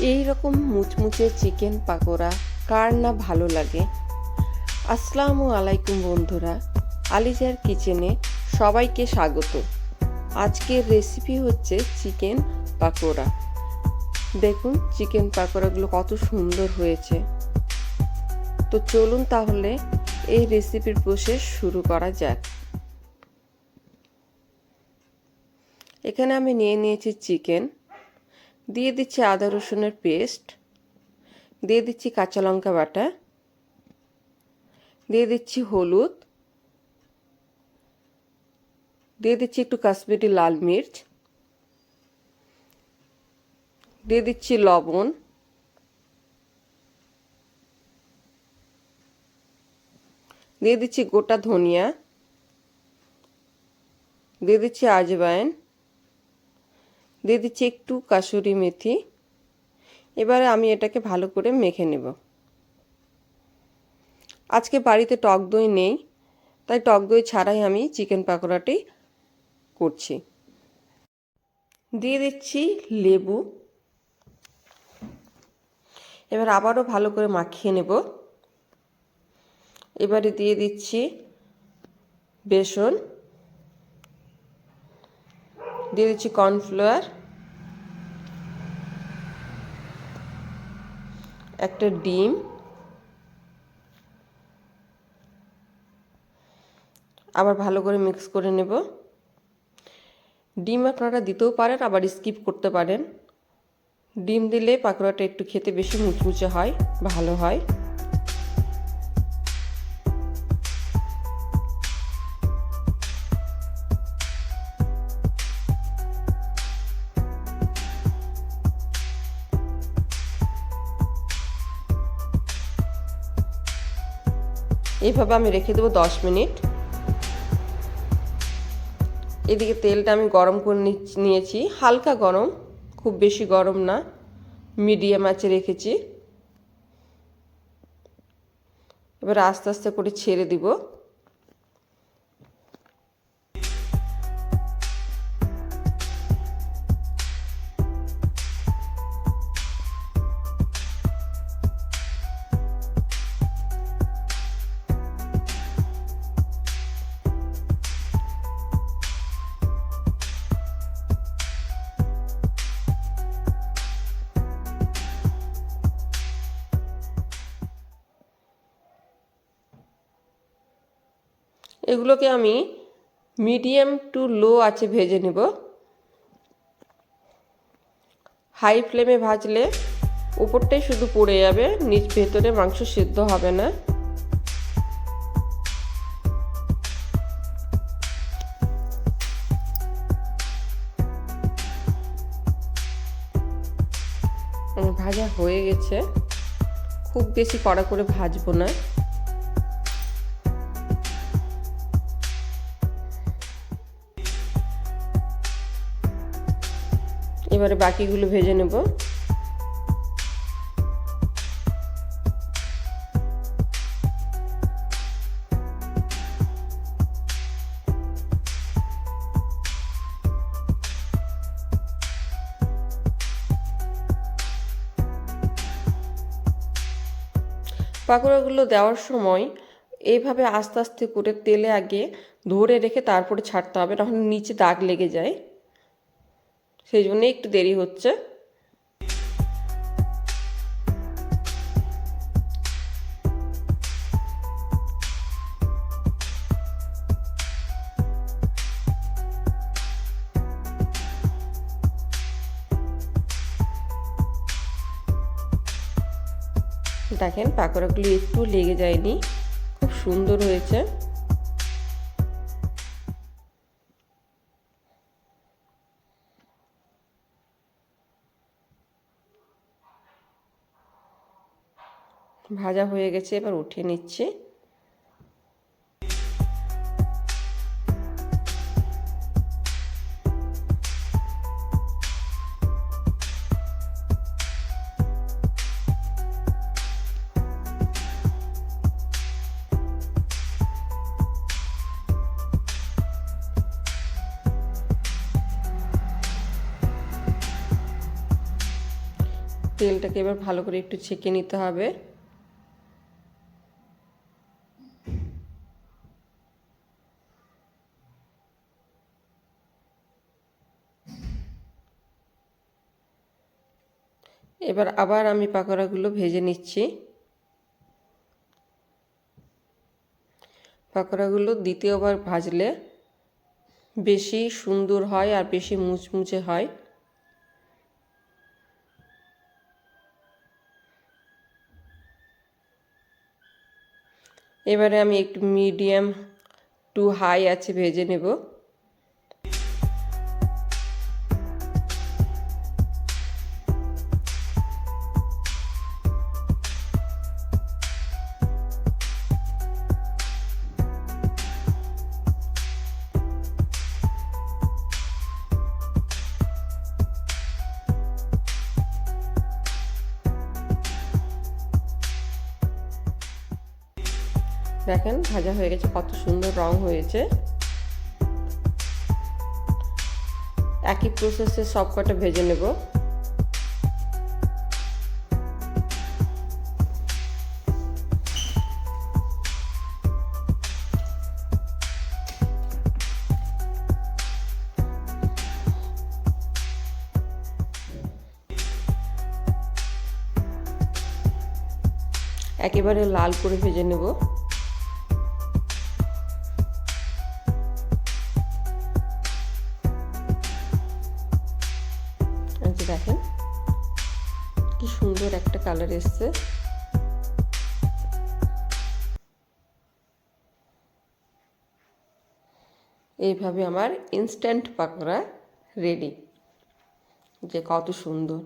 এই রকম মুচমুচে চিকেন পাকোড়া কার না ভালো লাগে? আসসালামু আলাইকুম বন্ধুরা, আলিজার কিচেনে সবাইকে স্বাগত। আজকের রেসিপি হচ্ছে চিকেন পাকোড়া। দেখুন চিকেন পাকোড়াগুলো কত সুন্দর হয়েছে। তো চলুন তাহলে এই রেসিপির প্রসেস শুরু করা যাক। এখানে আমি নিয়ে নিয়েছি চিকেন। দিয়ে দিচ্ছি আদা রসুনের পেস্ট, দিয়ে দিচ্ছি কাঁচা লঙ্কা বাটা, দিয়ে দিচ্ছি হলুদ, দিয়ে দিচ্ছি একটু কাশ্মীরি লাল মির্চ, দিয়ে দিচ্ছি লবণ, দিয়ে দিচ্ছি গোটা ধনিয়া, দিয়ে দিচ্ছি আজবাইন দিয়ে দিচ্ছি একটু কাসুরি মেথি। এবারে আমি এটাকে ভালো করে মেখে নেব। আজকে বাড়িতে টক দই নেই, তাই টক দই ছাড়াই আমি চিকেন পাকোড়াটি করছি। দিয়ে দিচ্ছি লেবু। এবার আবারও ভালো করে মাখিয়ে নেব। এবারে দিয়ে দিচ্ছি বেসন। দিয়ে দিচ্ছি কর্নফ্লাওয়ার। একটা ডিম, আবার ভালো করে মিক্স করে নেব। ডিম আপনারা দিতেও পারেন, আবার স্কিপ করতে পারেন। ডিম দিলে পাকোড়াটা একটু খেতে বেশি মুচমুচে হয়, ভালো হয়। এইভাবে আমি রেখে দেবো দশ মিনিট। এদিকে তেলটা আমি গরম করে নিয়েছি। হালকা গরম, খুব বেশি গরম না, মিডিয়াম আছে রেখেছি। এবার আস্তে আস্তে করে ছেড়ে দিব। এগুলোকে আমি মিডিয়াম টু লো আছে ভেজে নেব। হাই ফ্লেমে ভাজলে উপরটাই শুধু পড়ে যাবে, নিচ ভেতরে মাংস সিদ্ধ হবে না। ভাজা হয়ে গেছে। খুব বেশি কড়া করে ভাজবো না। এবারে বাকিগুলো ভেজে নেব। পাকোড়াগুলো দেওয়ার সময় এইভাবে আস্তে আস্তে করে তেলে আগে ধরে রেখে তারপরে ছাড়তে হবে তখন নিচে দাগ লেগে যায়। সেই জন্যই একটু দেরি হচ্ছে। দেখেন পাকোড়াগুলি একটু লেগে যায়নি খুব সুন্দর হয়েছে। ভাজা হয়ে গেছে এবার উঠিয়ে নিচ্ছি। তেলটাকে এবার ভালো করে একটু ছেঁকে নিতে হবে। এবার আবার আমি পাকোড়াগুলো ভেজে নিচ্ছি। পাকোড়াগুলো দ্বিতীয়বার ভাজলে বেশি সুন্দর হয় আর বেশি মুচমুচে হয়। এবারে আমি একটু মিডিয়াম টু হাই আছে ভেজে নেব। দেখেন, ভাজা হয়ে গেছে, কত সুন্দর রং হয়েছে। একই প্রসেসে সব কটা ভেজে নেব। একেবারে লাল করে ভেজে নেব। কালার এসছে। এইভাবে আমার ইনস্ট্যান্ট পাকোড়া রেডি যে কত সুন্দর।